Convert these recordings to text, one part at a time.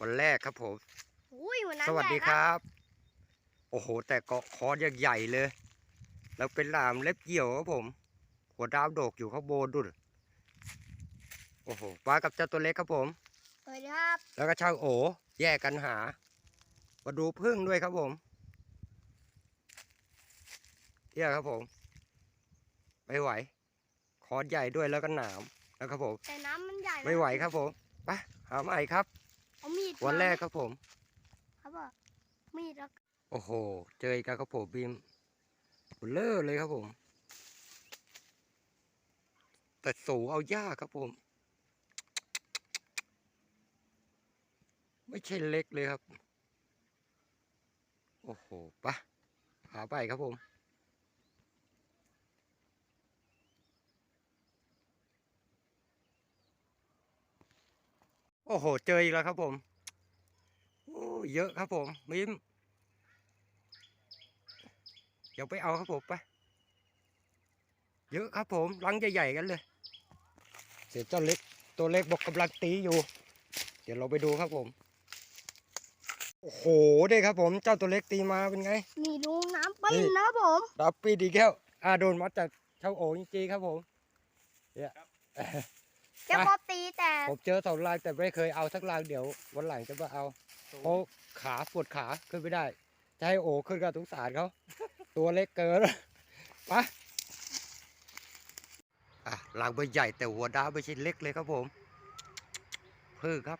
วันแรกครับผม อุ้ยวันนั้นสวัสดีใหญ่ครับ โอ้โห แต่เกาะคอใหญ่ๆเลย แล้วเป็นหลามเล็บเหี่ยวครับผม หัวดาวโดกอยู่ข้างบนดุนโอ้โหมากับเจ้าตัวเล็กครับผมสวัสดีครับ แล้วก็ช่างโอแยกกันหา มาดูพึ่งด้วยครับผมเนี่ยครับผมไม่ไหว คอใหญ่ด้วยแล้วก็หนามแล้วครับผมแต่น้ำมันใหญ่นะไม่ไหวครับผมไปหาใหม่ครับเอามี ดวันแรกมาครับผมครับบอกมีดแล้วโอ้โห เจออีกแล้วครับผมบีมเบลเลอร์เลยครับผม แต่สูงเอายากครับผม ไม่ใช่เล็กเลยครับ โอ้โหปะหาไปครับผมโอ้โห เจออีกแล้วครับผมโอ้ เยอะครับผมมิมเดี๋ยวไปเอาครับผมไป เยอะครับผมรังใหญ่ๆกันเลย เสียเจ้าเล็กตัวเล็กบอกกำลังตีอยู่ เดี๋ยวเราไปดูครับผม โอ้โหได้ครับผมเจ้าตัวเล็กตีมาเป็นไง นี่ดูน้ำปิ้นี่นนะครับผมดับปีดีแก้วอ่าโดนมัดจากเช่าโอจริงๆครับผมเนี่ยแค่พอตีแต่ผมเจอสองลายแต่ไม่เคยเอาสักลายเดี๋ยววันหลังจะมาเอา เพราขาปวดขาขึ้นไม่ได้ จะให้โอขึ้นกับสงสารเขา ตัวเล็กเกิน ไปอะลางใบใหญ่แต่หัวดาวไม่ใช่เล็กเลยครับผมพึ่งครับ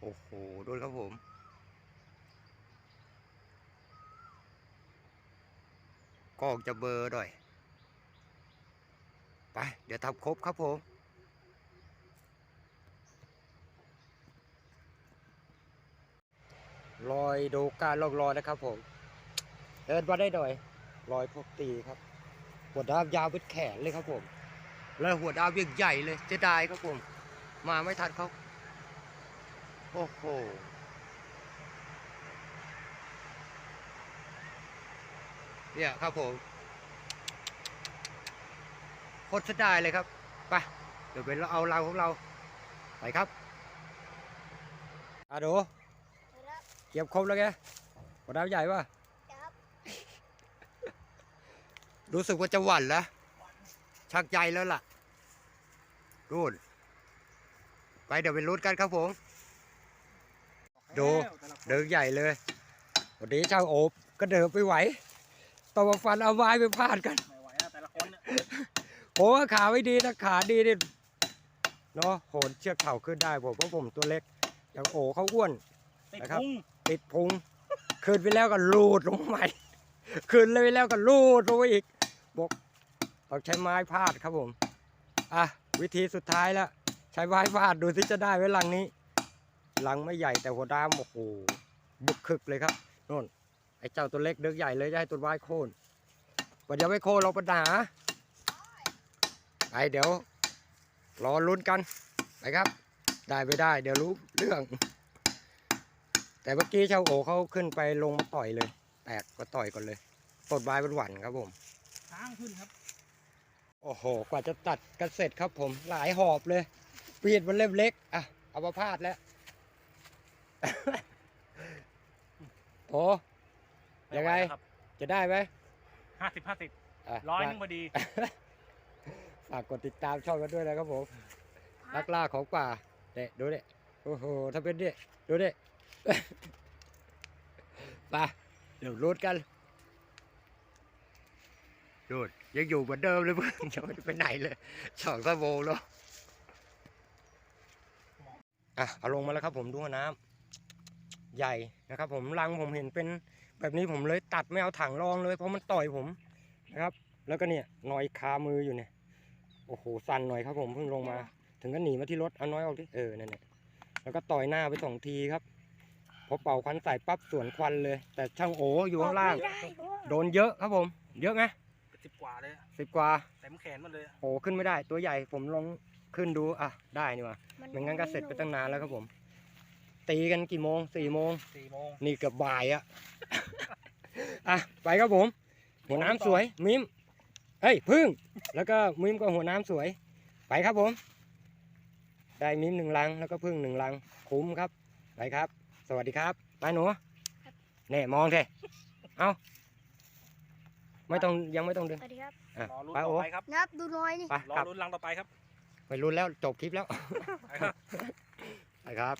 โอ้โหดูครับผม กล้องจะเบลอร์หน่อย ไป เดี๋ยวทำครบครับผม รอยดูการลอกรอยนะครับผมเดินมาได้หน่อยรอยพวกตีครับ หัวดาบยาวเป็นแขนเลยครับผม แล้วหัวดาบยังใหญ่เลยจะได้ครับผม มาไม่ทันเขาโอ้โหเนี่ยครับผมโคตรเสียดายเลยครับไปเดี๋ยวเป็นเราเอาเราของเราไปครับอาดู เก็บครบแล้วแกหัวดาวใหญ่ป่ะครับรู้สึกว่าจะหวั่นแล้ว ชักใจแล้วล่ะรูดไปเดี๋ยวไปรุดกันครับผม ดูเดินใหญ่เลย วันนี้ช่างโอบก็เดินไปไหวต้องมาฟันเอาไม้ไปพาดกันไม่ไหวนะแต่ละคนเนี่ยโอ้ขาไม่ดีนะขาดีนี่เนาะโหนเชือกเข่าขึ้นได้ผมเพราะผมตัวเล็ก อย่างโอเขาอ้วนติดนะครับพุง ติดพุงขึ้นไปแล้วก็ลูดลงใหม่ขึ้นเลยไปแล้วก็ลูดลงอีกบอกต้องใช้ไม้พาดครับผมอะวิธีสุดท้ายแล้วใช้ไม้พาดดูที่จะได้ไว้ลังนี้ลังไม่ใหญ่แต่หัวดามโอ้โหบุกคึกเลยครับโน่นไอ้เจ้าตัวเล็กเดึกใหญ่เลยจะให้ตัวไม้โค่นวันเดียวไม่โค่นเราปัญหาไปเดี๋ยวรอลุ้นกันไปครับ ได้ไม่ได้ เดี๋ยวรู้เรื่อง แต่เมื่อกี้ชาวโอเขาขึ้นไปลงมาต่อยเลย แตกก็ต่อยก่อนเลยต้นไม้เป็นหวันครับผมช้างขึ้นครับ โอ้โห กว่าจะตัดกันเสร็จครับผม หลายหอบเลยปีดมันเล่มเล็ก อะ เอามาพาดแล้ว โอ้ยังไงครับจะได้ไหมห้าสิบห้าสิบอะร้อยหนึงพอดี ฝากกดติดตามช่องกันด้วยนะครับผม นักล่าของป่าเด็ดูเด็โอ้โห ถ้าเป็นเด็ดูเด็ ไปเดี๋ยวรูดกันรูดยังอยู่เหมือนเดิมเลยเพื่อนยังไม่ไปไหนเลยสองชั่วโมงแล้วอะเอาลงมาแล้วครับผมดูน้ำใหญ่นะครับ ผมรังผมเห็นเป็นแบบนี้ผมเลยตัดไม่เอาถังรองเลยเพราะมันต่อยผมนะครับ แล้วก็เนี่ยหนอยคามืออยู่เนี่ยโอ้โหสั่นหน่อยครับผมเพิ่งลงมา ถึงก็หนีมาที่รถเอาน้อยออกที่เออนั่นแหละแล้วก็ต่อยหน้าไปสองทีครับ พอเป่าควันใส่ปั๊บสวนควันเลย แต่ช่างโออยู่ข้างล่างไม่ได้ด้วยโดนเยอะครับผม เยอะไหมสิบกว่าเลยอะสิบกว่าเต็มแขนมันเลยอะโอ้ขึ้นไม่ได้ตัวใหญ่ผมลองขึ้นดูอะได้นี่ว่าไม่งั้นก็เสร็จไปตั้งนานแล้วครับผม ตีกันกี่โมงสี่โมงสี่โมงนี่เกือบบ่ายอะอะไปครับผม หัวน้ำสวยมิมเฮ้ยพึ่ง แล้วก็มิมก็หัวน้ำสวย ไปครับผมแต่ได้มิ้นหนึ่งลังแล้วก็พึ่งหนึ่งลังคุ้มครับไปครับ สวัสดีครับไปหนูเนี่ยมองเถอะเอาไม่ต้องยังไม่ต้องดึงสวัสดีครับอะรอลุ้นไปต่โอ้อไปครับนับดูน้อยนี่ ไปรอกลับลุ้นรังต่อไปครับ ไปรุนแล้วจบคลิปแล้ว ไปครับไปครับ